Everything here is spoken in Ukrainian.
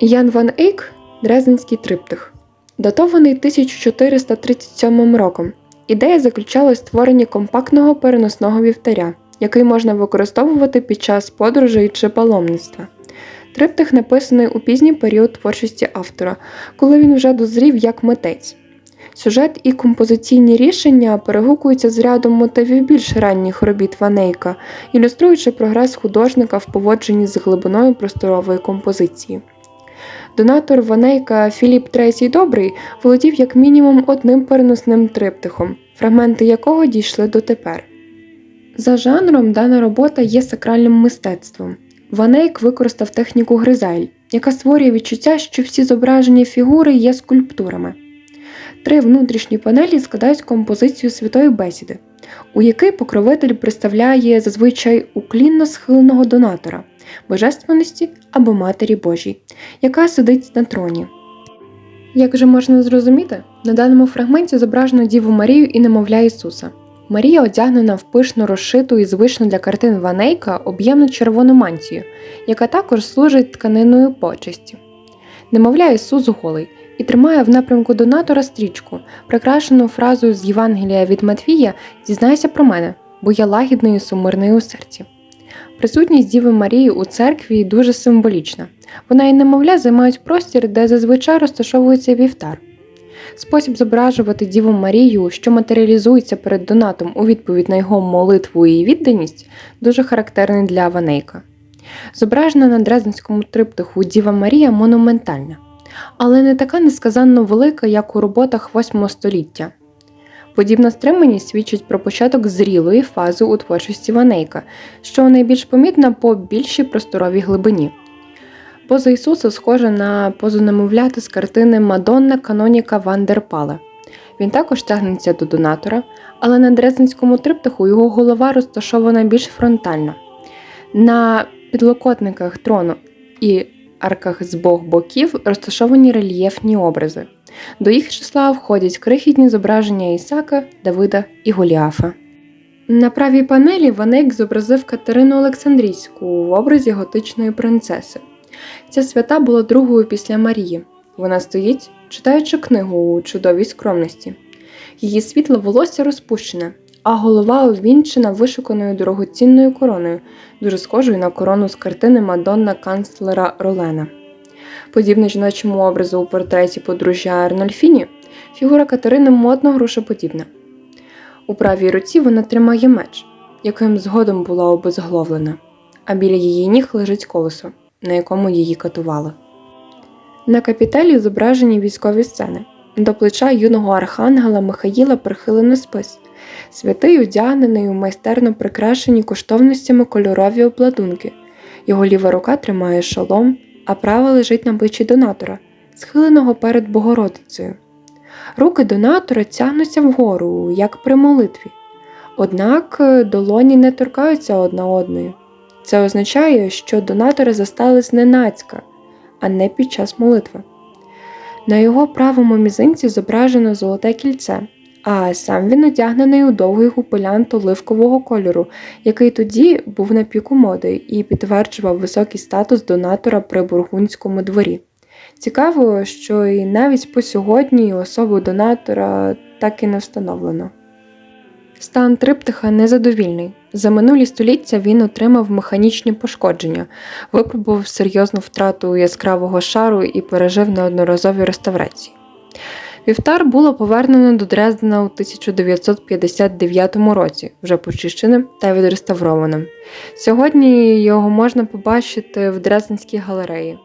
Ян Ван Eyck – Дрезденський триптих. Датований 1437 роком. Ідея заключалась в створенні компактного переносного вівтаря, який можна використовувати під час подорожей чи паломництва. Триптих написаний у пізній період творчості автора, коли він вже дозрів як митець. Сюжет і композиційні рішення перегукуються з рядом мотивів більш ранніх робіт Ванейка, ілюструючи прогрес художника в поводженні з глибиною просторової композиції. Донатор Ванейка Філіп Трейсій Добрий володів як мінімум одним переносним триптихом, фрагменти якого дійшли дотепер. За жанром дана робота є сакральним мистецтвом. Ванейк використав техніку Гризель, яка створює відчуття, що всі зображені фігури є скульптурами. Три внутрішні панелі складають композицію святої бесіди, у якій покровитель представляє зазвичай уклінно схиленого донатора, божественності або Матері Божій, яка сидить на троні. Як же можна зрозуміти, на даному фрагменті зображено Діву Марію і немовля Ісуса. Марія одягнена в пишно розшиту і звичну для картин Ванейка об'ємну червону мантію, яка також служить тканиною почесті. Немовля Ісус голий і тримає в напрямку донатора стрічку, прикрашену фразою з Євангелія від Матвія Дізнайся про мене, бо я лагідний і сумирний у серці. Присутність Діви Марії у церкві дуже символічна. Вона і немовля займають простір, де зазвичай розташовується вівтар. Спосіб зображувати Діву Марію, що матеріалізується перед донатом у відповідь на його молитву і відданість, дуже характерний для Ванейка. Зображена на Дрезденському триптиху Діва Марія монументальна, але не така несказанно велика, як у роботах VIII століття. Подібна стриманість свідчить про початок зрілої фази у творчості Ванейка, що найбільш помітна по більшій просторовій глибині. Поза Ісуса схожа на позу немовляти з картини Мадонна Каноніка Вандерпале. Він також тягнеться до донатора, але на Дрезденському триптиху його голова розташована більш фронтально. На підлокотниках трону і арках з бох боків розташовані рельєфні образи. До їх числа входять крихітні зображення Ісака, Давида і Голіафа. На правій панелі Ванейк зобразив Катерину Олександрійську в образі готичної принцеси. Ця свята була другою після Марії. Вона стоїть, читаючи книгу у чудовій скромності. Її світле волосся розпущене, а голова увінчена вишуканою дорогоцінною короною, дуже схожою на корону з картини Мадонна канцлера Ролена. Подібно жіночому образу у портреті подружжя Арнольфіні, фігура Катерини модно грушоподібна. У правій руці вона тримає меч, яким згодом була обезгловлена, а біля її ніг лежить колесо, на якому її катували. На капітелі зображені військові сцени. До плеча юного архангела Михаїла прихилено спис. Святий одягнений у майстерно прикрашені коштовностями кольорові обладунки. Його ліва рука тримає шолом, а права лежить на плечі донатора, схиленого перед Богородицею. Руки донатора тягнуться вгору, як при молитві. Однак долоні не торкаються одна одної. Це означає, що донатори застали зненацька, а не під час молитви. На його правому мізинці зображено золоте кільце, а сам він одягнений у довгий гупелянт оливкового кольору, який тоді був на піку моди і підтверджував високий статус донатора при бургундському дворі. Цікаво, що і навіть по сьогодні особу донатора так і не встановлено. Стан триптиха незадовільний. За минулі століття він отримав механічні пошкодження, випробував серйозну втрату яскравого шару і пережив неодноразові реставрації. Вівтар було повернено до Дрездена у 1959 році, вже почищеним та відреставрованим. Сьогодні його можна побачити в Дрезденській галереї.